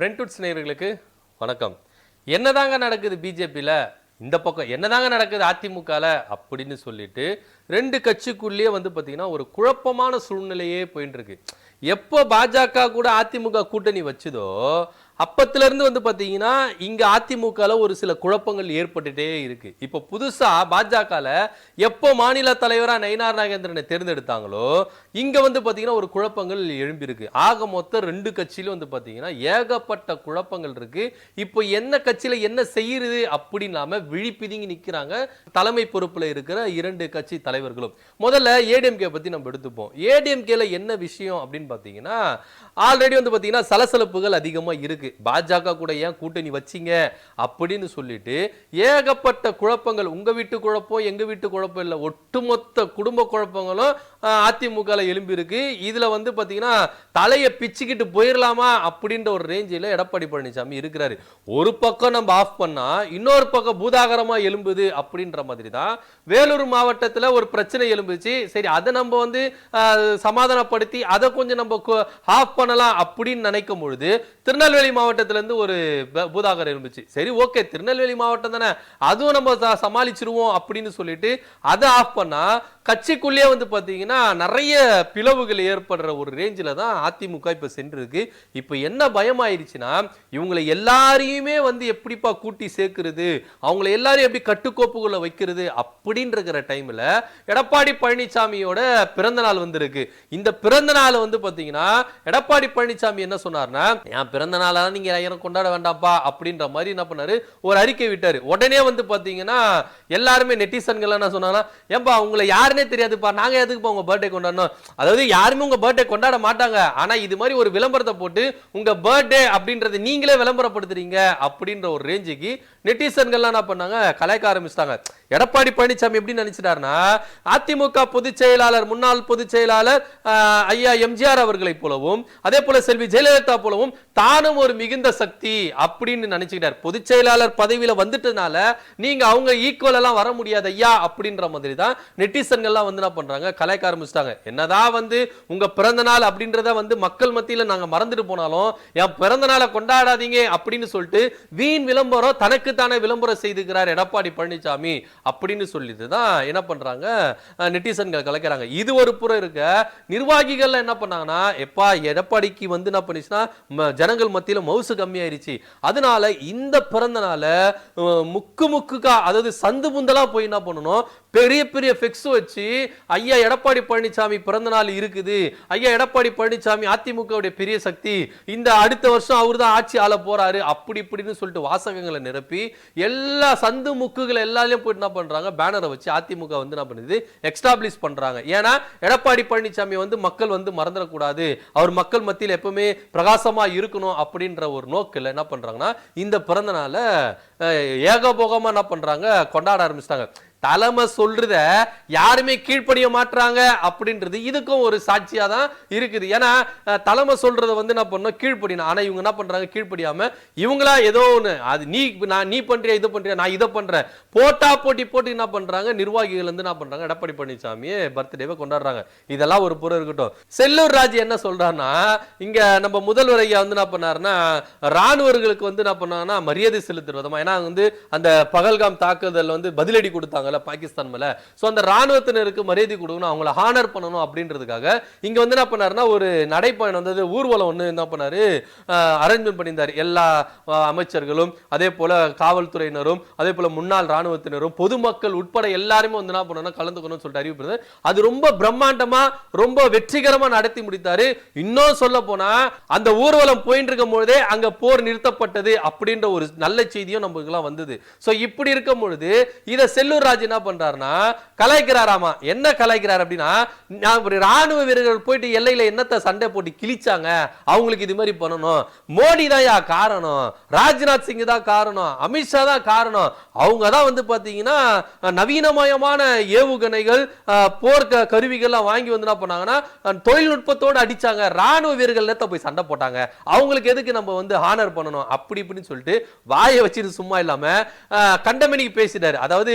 ஃப்ரெண்ட்வுட்ஸ் நேயர்களுக்கு வணக்கம். என்னதாங்க நடக்குது பிஜேபியில் இந்த பக்கம் என்னதாங்க நடக்குது அதிமுகவில் அப்படின்னு சொல்லிட்டு ரெண்டு கட்சிக்குள்ளேயே வந்து பார்த்திங்கன்னா ஒரு குழப்பமான சூழ்நிலையே போயின்னு இருக்கு எப்போ பாஜக கூட அதிமுக கூட்டணி வச்சுதோ அப்பத்திலேருந்து வந்து பார்த்தீங்கன்னா இங்கே அதிமுகவில் ஒரு சில குழப்பங்கள் ஏற்பட்டுட்டே இருக்குது இப்போ புதுசாக பாஜகவில் எப்போ மாநில தலைவராக நயினார் நாகேந்திரனை தேர்ந்தெடுத்தாங்களோ இங்கே வந்து பார்த்தீங்கன்னா ஒரு குழப்பங்கள் எழும்பியிருக்கு ஆக மொத்தம் ரெண்டு கட்சியிலும் வந்து பார்த்தீங்கன்னா ஏகப்பட்ட குழப்பங்கள் இருக்குது இப்போ என்ன கட்சியில் என்ன செய்யுது அப்படின்னாம விழிப்பிதுங்கி நிற்கிறாங்க தலைமை பொறுப்பில் இருக்கிற இரண்டு கட்சி தலைவர்களும். முதல்ல ஏடிஎம்கே பற்றி நம்ம எடுத்துப்போம். ஏடிஎம்கேல என்ன விஷயம் அப்படின்னு பார்த்தீங்கன்னா ஆல்ரெடி வந்து பார்த்தீங்கன்னா சலசலப்புகள் அதிகமாக இருக்குது பாஜக கூட ஏன் கூட்டணி வச்சிங்க அப்படின்னு சொல்லிட்டு ஏகப்பட்ட குழப்பங்கள். உங்கள் வீட்டு குழப்பம் எங்கள் வீட்டு குழப்பம் இல்லை. ஒட்டுமொத்த குடும்ப குழப்பங்களும் அதிமுகவில் எழும்பியிருக்கு. இதில் வந்து பார்த்தீங்கன்னா தலையை பிச்சுக்கிட்டு போயிடலாமா அப்படின்ற ஒரு ரேஞ்சில் எடப்பாடி பழனிசாமி இருக்கிறாரு. ஒரு பக்கம் நம்ம ஆஃப் பண்ணால் இன்னொரு பக்கம் பூதாகரமாக எழும்புது அப்படின்ற மாதிரி தான் வேலூர் மாவட்டத்தில் ஒரு பிரச்சனை எழும்புச்சு. சரி அதை நம்ம வந்து சமாதானப்படுத்தி அதை கொஞ்சம் நம்ம ஆஃப் பண்ணலாம் அப்படின்னு நினைக்கும் பொழுது திருநெல்வேலி மாவட்டத்திலேருந்து ஒரு பூதாகர் இருந்துச்சு. சரி ஓகே திருநெல்வேலி மாவட்டம் தானே. அதுவும் நம்ம சமாளிச்சிருவோம் அப்படின்னு சொல்லிட்டு அதை ஆஃப் பண்ணா கட்சிக்குள்ளேயே வந்து பார்த்தீங்கன்னா நிறைய பிளவுகள் ஏற்படுற ஒரு ரேஞ்சில் தான் அதிமுக இப்போ சென்றிருக்கு. இப்போ என்ன பயமாயிருச்சுன்னா இவங்களை எல்லாரையுமே வந்து எப்படிப்பா கூட்டி சேர்க்கிறது அவங்கள எல்லாரையும் எப்படி கட்டுக்கோப்புகளை வைக்கிறது அப்படின்ற டைமில் டைம்ல எடப்பாடி பழனிசாமியோட பிறந்த நாள் வந்திருக்கு. இந்த பிறந்த நாள் வந்து பாத்தீங்கன்னா எடப்பாடி பழனிசாமி என்ன சொன்னார்னா என் பிறந்த நாளா அதனால நீங்கள் எனக்கு கொண்டாட வேண்டாம்ப்பா அப்படின்ற மாதிரி என்ன பண்ணாரு? ஒரு அறிக்கை விட்டார். உடனே வந்து பார்த்தீங்கன்னா எல்லாருமே நெட்டிசன்கள் என்ன சொன்னாங்கன்னா ஏன்பா உங்களை யாருன்னே தெரியாதுப்பா நாங்கள் எதுக்குப்பா உங்கள் பர்த்டே கொண்டாடணும்? அதாவது யாருமே உங்கள் பர்த்டே கொண்டாட மாட்டாங்க. ஆனால் இது மாதிரி ஒரு விளம்பரத்தை போட்டு உங்கள் பர்த்டே அப்படின்றத நீங்களே விளம்பரப்படுத்துறீங்க அப்படின்ற ஒரு ரேஞ்சுக்கு நெட்டிசன்கள்லாம் என்ன பண்ணாங்க? கலாய்க்க ஆரம்பிச்சிட்டாங்க. எடப்பாடி பழனிசாமி எப்படி நினைச்சிட்டாருன்னா அதிமுக பொதுச் செயலாளர் முன்னாள் பொதுச் செயலாளர் ஐயா எம்ஜிஆர் அவர்களை போலவும் அதே போல செல்வி ஜெயலலிதா போலவும் தானும் ஒரு அவர் மிகுந்த சக்தி அப்படின்னு நினைச்சுக்கிட்டார். பொதுச் செயலாளர் பதவியில வந்துட்டனால நீங்க அவங்க ஈக்குவல் எல்லாம் வர முடியாது ஐயா அப்படின்ற மாதிரி தான் நெட்டிசன்கள்லாம் வந்து என்ன பண்றாங்க? கலைக்க ஆரம்பிச்சிட்டாங்க. என்னதான் வந்து உங்க பிறந்த நாள் அப்படின்றத வந்து மக்கள் மத்தியில நாங்க மறந்துட்டு போனாலும் என் பிறந்த நாளை கொண்டாடாதீங்க அப்படின்னு சொல்லிட்டு வீண் விளம்பரம் தனக்குத்தானே விளம்பரம் செய்துக்கிறார் எடப்பாடி பழனிசாமி அப்படின்னு சொல்லிட்டு தான் என்ன பண்றாங்க? நெட்டிசன்கள் கலைக்கிறாங்க இது ஒரு புறம் இருக்க நிர்வாகிகள் என்ன பண்ணாங்கன்னா எப்பா எடப்பாடிக்கு வந்து என்ன பண்ணிச்சுன்னா ஜனங்கள் மத்தியில மவுசு கம்மியாயிருச்சு. அதனால இந்த பிறந்த நாள முக்கு முக்குக்கா அதாவது சந்து முந்தலா போய் என்ன பண்ணணும்? பெரிய பெரிய ஃபிக்ஸ் வச்சு ஐயா எடப்பாடி பழனிசாமி பிறந்த நாள் இருக்குது. ஐயா எடப்பாடி பழனிசாமி அதிமுகவுடைய பெரிய சக்தி. இந்த அடுத்த வருஷம் அவர் தான் ஆட்சி ஆள போறாரு. அப்படி இப்படின்னு சொல்லிட்டு வாசகங்களை நிரப்பி எல்லா சந்து முக்குகள் எல்லாரையும் போயிட்டு என்ன பண்றாங்க? பேனரை வச்சு அதிமுக வந்து என்ன பண்ணுது? எக்ஸ்டாப்ளிஷ் பண்றாங்க. ஏன்னா எடப்பாடி பழனிசாமி வந்து மக்கள் வந்து மறந்துடக்கூடாது. அவர் மக்கள் மத்தியில் எப்பவுமே பிரகாசமா இருக்கணும் அப்படின்ற ஒரு நோக்கில் என்ன பண்றாங்கன்னா இந்த பிறந்த நாளை ஏகபோகமா என்ன பண்றாங்க? கொண்டாட ஆரம்பிச்சிட்டாங்க. தலைமை சொல்றத யாருமே கீழ்ப்படிய மாட்டாங்க அப்படின்றது இதுக்கும் ஒரு சாட்சியா தான் இருக்குது. ஏன்னா தலைமை சொல்றத வந்து என்ன பண்ணணும்? கீழ்ப்படினா ஆனா இவங்க என்ன பண்றாங்க? கீழ்ப்படியாம இவங்களா ஏதோ ஒண்ணு அது நீ நான் நீ பண்றியா இது பண்றியா நான் இதை பண்றேன். போட்டா போட்டி போட்டு என்ன பண்றாங்க? நிர்வாகிகள் வந்து என்ன பண்றாங்க? எடப்பாடி பழனிசாமி பர்த்டேவை கொண்டாடுறாங்க. இதெல்லாம் ஒரு புறம் இருக்கட்டும். செல்லூர் ராஜ் என்ன சொல்றாருன்னா இங்க நம்ம முதல்வர் ஐயா வந்து என்ன பண்ணாருன்னா ராணுவர்களுக்கு வந்து என்ன பண்ணாங்கன்னா மரியாதை செலுத்துற விதமா ஏன்னா வந்து அந்த பகல்காம் தாக்குதல் வந்து பதிலடி கொடுத்தாங்க. கொடுத்தாங்கல்ல பாகிஸ்தான் மேல. ஸோ அந்த ராணுவத்தினருக்கு மரியாதை கொடுக்கணும் அவங்கள ஹானர் பண்ணணும் அப்படின்றதுக்காக இங்க வந்து என்ன பண்ணாருன்னா ஒரு நடைப்பயணம் வந்து ஊர்வலம் ஒன்று என்ன பண்ணாரு? அரேஞ்ச்மெண்ட் பண்ணியிருந்தார். எல்லா அமைச்சர்களும் அதே போல காவல்துறையினரும் அதே போல முன்னாள் ராணுவத்தினரும் பொதுமக்கள் உட்பட எல்லாருமே வந்து என்ன பண்ணணும் கலந்துக்கணும்னு சொல்லிட்டு அறிவிப்பது அது ரொம்ப பிரம்மாண்டமா ரொம்ப வெற்றிகரமா நடத்தி முடித்தாரு. இன்னும் சொல்ல போனா அந்த ஊர்வலம் போயிட்டு இருக்கும் பொழுதே அங்க போர் நிறுத்தப்பட்டது அப்படின்ற ஒரு நல்ல செய்தியும் நமக்குலாம் வந்தது. ஸோ இப்படி இருக்கும் பொழுது இதை செல்லூர் ராஜ் என்ன பண்றாருன்னா கலாய்க்கிறாராமா? என்ன கலாய்க்கிறார் அப்படின்னா நான் ராணுவ வீரர்கள் போயிட்டு எல்லையில என்னத்தை சண்டை போட்டு கிழிச்சாங்க அவங்களுக்கு இது மாதிரி பண்ணணும். மோடி தான் யா காரணம்? ராஜ்நாத் சிங் தான் காரணம்? அமித்ஷா தான் காரணம்? அவங்க தான் வந்து பாத்தீங்கன்னா நவீனமயமான ஏவுகணைகள் போர்க்க போர் கருவிகள்லாம் வாங்கி வந்து என்ன பண்ணாங்கன்னா தொழில்நுட்பத்தோடு தொழில்நுட்பத்தோட அடிச்சாங்க. ராணுவ வீரர்கள் நேத்த போய் சண்டை போட்டாங்க. அவங்களுக்கு எதுக்கு நம்ம வந்து ஹானர் பண்ணணும்? அப்படி இப்படின்னு சொல்லிட்டு வாயை வச்சுட்டு சும்மா இல்லாம கண்டமணிக்கு கண்டமேனிக்கு பேசிட்டாரு. அதாவது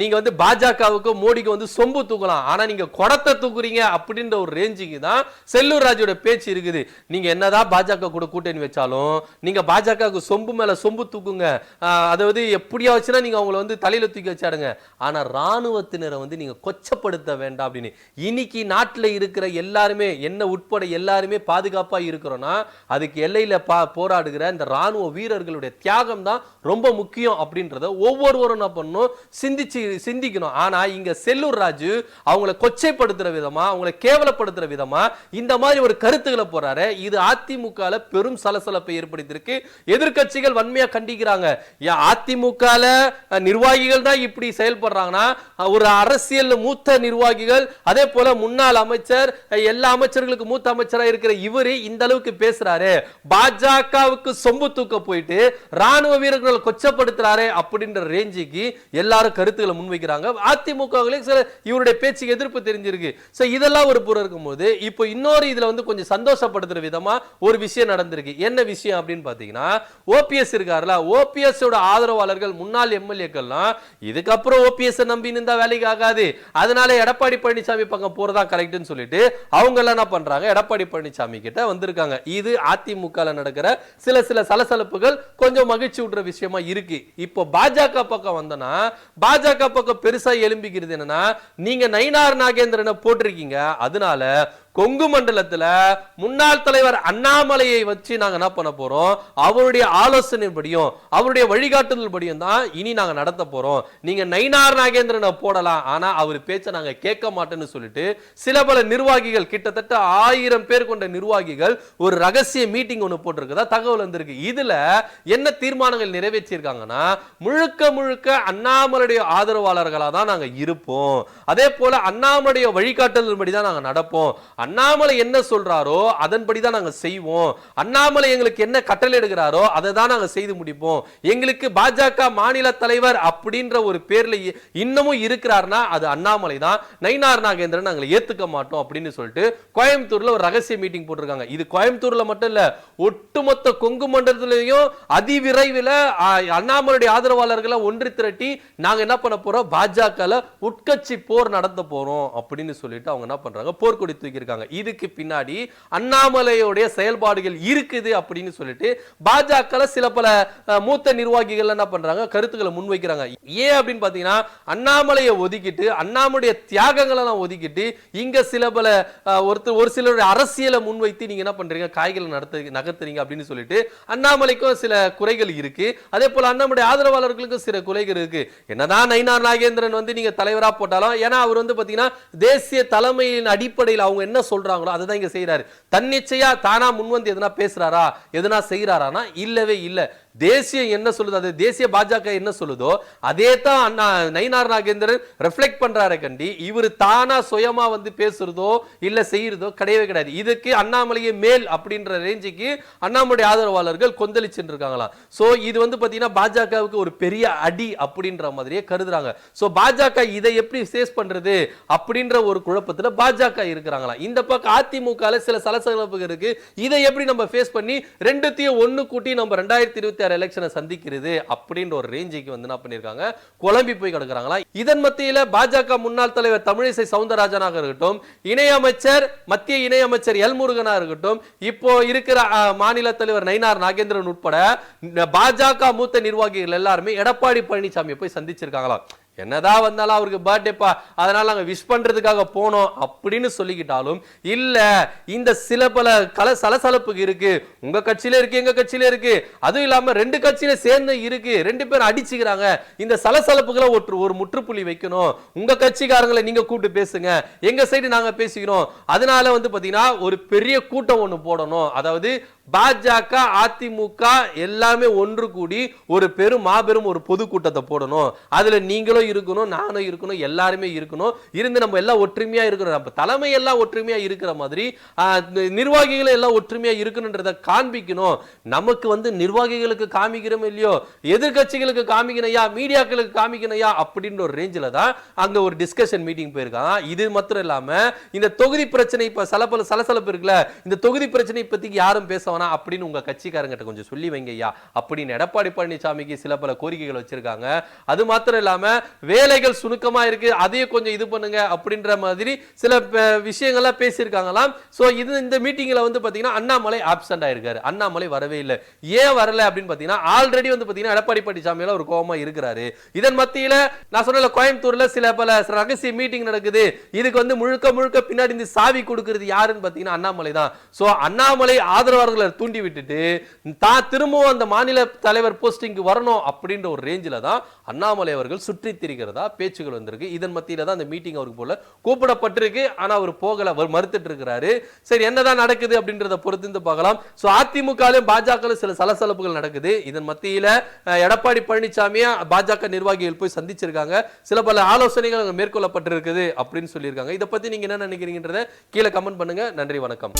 நீங்க வந்து பாஜகவுக்கு மோடிக்கு வந்து சொம்பு தூக்கலாம். ஆனா நீங்க குடத்தை தூக்குறீங்க அப்படின்ற ஒரு ரேஞ்சுக்கு தான் செல்லூர் ராஜோட பேச்சு இருக்குது. நீங்க என்னதான் பாஜக கூட கூட்டணி வச்சாலும் நீங்க பாஜகவுக்கு சொம்பு மேல சொம்பு தூக்குங்க. அதாவது எப்படியா வச்சுனா நீங்க அவங்கள வந்து தலையில தூக்கி வச்சாடுங்க. ஆனா ராணுவத்தினரை வந்து நீங்க கொச்சப்படுத்த வேண்டாம் அப்படின்னு. இன்னைக்கு நாட்டில் இருக்கிற எல்லாருமே என்ன உட்பட எல்லாருமே பாதுகாப்பா இருக்கிறோம்னா அதுக்கு எல்லையில பா போராடுகிற இந்த ராணுவ வீரர்களுடைய தியாகம் தான் ரொம்ப முக்கியம் அப்படின்றத ஒவ்வொருவரும் என்ன பண்ணணும் சிந்திச்சு சிந்திச்சு சிந்திக்கணும். ஆனா இங்க செல்லூர் ராஜு அவங்கள கொச்சைப்படுத்துற விதமா அவங்கள கேவலப்படுத்துற விதமா இந்த மாதிரி ஒரு கருத்துக்களை போறாரு இது அதிமுகல பெரும் சலசலப்பை ஏற்படுத்தியிருக்கு. எதிர்கட்சிகள் வன்மையா கண்டிக்கிறாங்க. ஏன் நிர்வாகிகள் தான் இப்படி செயல்படுறாங்கன்னா ஒரு அரசியல் மூத்த நிர்வாகிகள் அதே போல முன்னாள் அமைச்சர் எல்லா அமைச்சர்களுக்கு மூத்த அமைச்சராக இருக்கிற இவரு இந்த அளவுக்கு பேசுறாரு. பாஜகவுக்கு சொம்பு தூக்க போயிட்டு ராணுவ வீரர்களை கொச்சப்படுத்துறாரு அப்படின்ற ரேஞ்சுக்கு எல்லாரும் கருத்து கருத்துக்களை முன்வைக்கிறாங்க. அதிமுகவிலே சில இவருடைய பேச்சுக்கு எதிர்ப்பு தெரிஞ்சிருக்கு. ஸோ இதெல்லாம் ஒரு புறம் இருக்கும்போது இப்போ இன்னொரு இதில் வந்து கொஞ்சம் சந்தோஷப்படுத்துகிற விதமாக ஒரு விஷயம் நடந்திருக்கு. என்ன விஷயம் அப்படின்னு பார்த்தீங்கன்னா ஓபிஎஸ் இருக்காருல ஓபிஎஸோட ஆதரவாளர்கள் முன்னாள் எம்எல்ஏக்கள்லாம் இதுக்கப்புறம் ஓபிஎஸ் நம்பி இருந்தா வேலைக்கு ஆகாது. அதனால எடப்பாடி பழனிசாமி பக்கம் போகிறதா கரெக்டுன்னு சொல்லிட்டு அவங்க எல்லாம் என்ன பண்றாங்க? எடப்பாடி பழனிசாமி கிட்ட வந்திருக்காங்க. இது அதிமுக நடக்கிற சில சில சலசலப்புகள் கொஞ்சம் மகிழ்ச்சி விடுற விஷயமா இருக்கு. இப்போ பாஜக பக்கம் வந்தனா பாஜக பக்கம் பெருசா எலும்பிக்கிறது என்னன்னா நீங்க நயினார் நாகேந்திரனை போட்டிருக்கீங்க. அதனால கொங்கு மண்டலத்தில் முன்னாள் தலைவர் அண்ணாமலையை வச்சு நாங்கள் என்ன பண்ண போகிறோம் அவருடைய ஆலோசனைப்படியும் அவருடைய வழிகாட்டுதல் படியும் தான் இனி நாங்கள் நடத்த போகிறோம் நீங்கள் நயினார் நாகேந்திரனை போடலாம் ஆனால் அவர் பேச்சை நாங்கள் கேட்க மாட்டோம்னு சொல்லிட்டு சில பல நிர்வாகிகள் கிட்டத்தட்ட ஆயிரம் பேர் கொண்ட நிர்வாகிகள் ஒரு ரகசிய மீட்டிங் ஒன்று போட்டிருக்கதா? தகவல் வந்திருக்கு. இதில் என்ன தீர்மானங்கள் நிறைவேற்றியிருக்காங்கன்னா முழுக்க முழுக்க அண்ணாமலையுடைய ஆதரவாளர்களாக தான் நாங்கள் இருப்போம். அதே போல அண்ணாமலையுடைய வழிகாட்டுதல் படி தான் நாங்கள் நடப்போம். அண்ணாமலை என்ன சொல்றாரோ அதன்படி தான் நாங்கள் செய்வோம். அண்ணாமலை எங்களுக்கு என்ன கட்டளை எடுக்கிறாரோ அதை தான் நாங்கள் செய்து முடிப்போம். எங்களுக்கு பாஜக மாநில தலைவர் அப்படின்ற ஒரு பேர்ல இன்னமும் இருக்கிறார்னா அது அண்ணாமலை தான். நயினார் நாகேந்திரன் நாங்கள் ஏத்துக்க மாட்டோம் அப்படின்னு சொல்லிட்டு கோயம்புத்தூர்ல ஒரு ரகசிய மீட்டிங் போட்டிருக்காங்க. இது கோயம்புத்தூர்ல மட்டும் இல்ல ஒட்டுமொத்த கொங்கு மண்டலத்திலையும் அதிவிரைவில் அண்ணாமலையுடைய ஆதரவாளர்களை ஒன்று திரட்டி நாங்க என்ன பண்ண போறோம்? பாஜக உட்கட்சி போர் நடத்த போறோம் அப்படின்னு சொல்லிட்டு அவங்க என்ன பண்றாங்க? போர்க்கொடி தூக்கியிருக்காங்க. இதுக்கு பின்னாடி அண்ணாமலையோடைய செயல்பாடுகள் இருக்குது அப்படின்னு சொல்லிட்டு பாஜக சில பல மூத்த நிர்வாகிகள் என்ன பண்றாங்க? கருத்துக்களை முன்வைக்கிறாங்க. ஏன் அப்படின்னு பாத்தீங்கன்னா அண்ணாமலையை ஒதுக்கிட்டு அண்ணாமலைய தியாகங்களை எல்லாம் ஒதுக்கிட்டு இங்க சில பல ஒருத்தர் ஒரு சிலருடைய அரசியலை முன்வைத்து நீங்க என்ன பண்றீங்க? காய்களை நடத்து நகர்த்துறீங்க அப்படின்னு சொல்லிட்டு அண்ணாமலைக்கும் சில குறைகள் இருக்கு. அதே போல அண்ணாமலை ஆதரவாளர்களுக்கும் சில குறைகள் இருக்கு. என்னதான் நயினார் நாகேந்திரன் வந்து நீங்க தலைவரா போட்டாலும் ஏன்னா அவர் வந்து பாத்தீங்கன்னா தேசிய தலைமையின் அடிப்படையில் அவங்க என்ன சொல்றாங்களோ அதுதான் இங்க செய்யறாரு தன்னிச்சையா தானா முன்வந்து எதனா பேசுறாரா? எதனா செய்யறாரானா இல்லவே இல்லை. தேசியம் என்ன சொல்லுது அது தேசிய பாஜக என்ன சொல்லுதோ அதே தான் அண்ணா நயினார் நாகேந்திரன் ரெஃப்ளெக்ட் பண்றாரு கண்டி. இவர் தானா சுயமா வந்து பேசுறதோ இல்ல செய்யறதோ கிடையவே கிடையாது. இதுக்கு அண்ணாமலையை மேல் அப்படின்ற ரேஞ்சுக்கு அண்ணாமலை ஆதரவாளர்கள் கொந்தளிச்சுட்டு இருக்காங்களாம் சோ இது வந்து பாத்தீங்கன்னா பாஜகவுக்கு ஒரு பெரிய அடி அப்படின்ற மாதிரியே கருதுறாங்க. சோ பாஜக இதை எப்படி ஃபேஸ் பண்றது அப்படின்ற ஒரு குழப்பத்துல பாஜக இருக்கிறாங்களாம் இந்த பக்கம் அதிமுக சில சலசலப்புகள் இருக்கு. இதை எப்படி நம்ம ஃபேஸ் பண்ணி ரெண்டுத்தையும் ஒன்று கூட்டி நம்ம ரெண்டாயிரத்தி இருபத்தி ஆறு எலெக்ஷனை சந்திக்கிறது அப்படின்ற ஒரு ரேஞ்சுக்கு வந்து என்ன பண்ணியிருக்காங்க குழம்பி போய் கிடக்குறாங்களா? இதன் மத்தியில் பாஜக முன்னாள் தலைவர் தமிழிசை சவுந்தரராஜனாக இருக்கட்டும் இணையமைச்சர் மத்திய இணையமைச்சர் எல் முருகனா இருக்கட்டும் இப்போ இருக்கிற மாநில தலைவர் நயினார் நாகேந்திரன் உட்பட பாஜக மூத்த நிர்வாகிகள் எல்லாருமே எடப்பாடி பழனிசாமியை போய் சந்திச்சிருக்காங்களா என்னதான் வந்தாலும் அவருக்கு பர்த்டேப்பா அதனால் நாங்கள் விஷ் பண்ணுறதுக்காக போனோம் அப்படின்னு சொல்லிக்கிட்டாலும் இல்லை இந்த சில பல கல சலசலப்புக்கு இருக்குது உங்கள் கட்சியில் இருக்குது எங்கள் கட்சியில் இருக்குது அதுவும் இல்லாமல் ரெண்டு கட்சியில் சேர்ந்து இருக்குது ரெண்டு பேரும் அடிச்சுக்கிறாங்க இந்த சலசலப்புகளை ஒரு ஒரு முற்றுப்புள்ளி வைக்கணும். உங்கள் கட்சிக்காரங்களை நீங்கள் கூப்பிட்டு பேசுங்க எங்கள் சைடு நாங்கள் பேசிக்கிறோம். அதனால வந்து பார்த்தீங்கன்னா ஒரு பெரிய கூட்டம் ஒன்று போடணும். அதாவது பாஜக அதிமுக எல்லாமே ஒன்று கூடி ஒரு பெரும் மாபெரும் ஒரு பொதுக்கூட்டத்தை போடணும். அதுல நீங்களும் இருக்கணும் நானும் இருக்கணும் எல்லாருமே இருக்கணும். இருந்து நம்ம எல்லாம் ஒற்றுமையா இருக்கணும் நம்ம தலைமை எல்லாம் ஒற்றுமையா இருக்கிற மாதிரி நிர்வாகிகளும் எல்லாம் ஒற்றுமையா இருக்கணுன்றத காண்பிக்கணும். நமக்கு வந்து நிர்வாகிகளுக்கு காமிக்கிறோம் இல்லையோ? எதிர்க்கட்சிகளுக்கு காமிக்கணையா மீடியாக்களுக்கு காமிக்கணையா அப்படின்ற ஒரு ரேஞ்சில தான் அங்க ஒரு டிஸ்கஷன் மீட்டிங் போயிருக்கான் இது மாத்திரம் இல்லாம இந்த தொகுதி பிரச்சனை இப்ப சலப்பல சலசலப்பு இருக்குல்ல இந்த தொகுதி பிரச்சனை பத்தி யாரும் பேச வேணாம் அப்படின்னு உங்கள் கட்சிக்காரங்கிட்ட கொஞ்சம் சொல்லி வைங்க ஐயா அப்படின்னு எடப்பாடி பழனிசாமிக்கு சில பல கோரிக்கைகள் வச்சிருக்காங்க. அது மாத்திரம் இல்லாமல் வேலைகள் சுணுக்கமாக இருக்குது அதையும் கொஞ்சம் இது பண்ணுங்க அப்படின்ற மாதிரி சில விஷயங்கள்லாம் பேசியிருக்காங்களாம். ஸோ இது இந்த மீட்டிங்கில் வந்து பார்த்தீங்கன்னா அண்ணாமலை ஆப்சண்ட் ஆயிருக்காரு. அண்ணாமலை வரவே இல்லை. ஏன் வரல அப்படின்னு பார்த்தீங்கன்னா ஆல்ரெடி வந்து பார்த்தீங்கன்னா எடப்பாடி பழனிசாமியில் ஒரு கோபமாக இருக்கிறாரு. இதன் மத்தியில் நான் சொன்ன கோயம்புத்தூரில் சில பல ரகசிய மீட்டிங் நடக்குது. இதுக்கு வந்து முழுக்க முழுக்க பின்னாடி இந்த சாவி கொடுக்கறது யாருன்னு பார்த்தீங்கன்னா அண்ணாமலை தான். ஸோ அண்ணாமலை ஆதரவாளர்கள் தூண்டி விட்டுட்டு தான் திரும்பவும் அந்த மாநில தலைவர் போஸ்டிங்க்கு வரணும் அப்படின்ற ஒரு ரேஞ்சில தான் அண்ணாமலை அவர்கள் சுற்றி திரிகிறதா பேச்சுகள் வந்திருக்கு. இதன் மத்தியில தான் அந்த மீட்டிங் அவருக்கு போல கூப்பிடப்பட்டிருக்கு. ஆனா அவர் போகல அவர் மறுத்துட்டு இருக்கிறாரு. சரி என்னதான் நடக்குது அப்படின்றத பொறுத்து இருந்து பார்க்கலாம். சோ அதிமுகலையும் பாஜக சில சலசலப்புகள் நடக்குது. இதன் மத்தியில எடப்பாடி பழனிசாமியை பாஜக நிர்வாகிகள் போய் சந்திச்சிருக்காங்க. சில பல ஆலோசனைகள் அங்கே மேற்கொள்ளப்பட்டிருக்குது அப்படின்னு சொல்லியிருக்காங்க. இதை பத்தி நீங்க என்ன நினைக்கிறீங்கன்றத கீழே கமெண்ட் பண்ணுங்க. நன்றி வணக்கம்.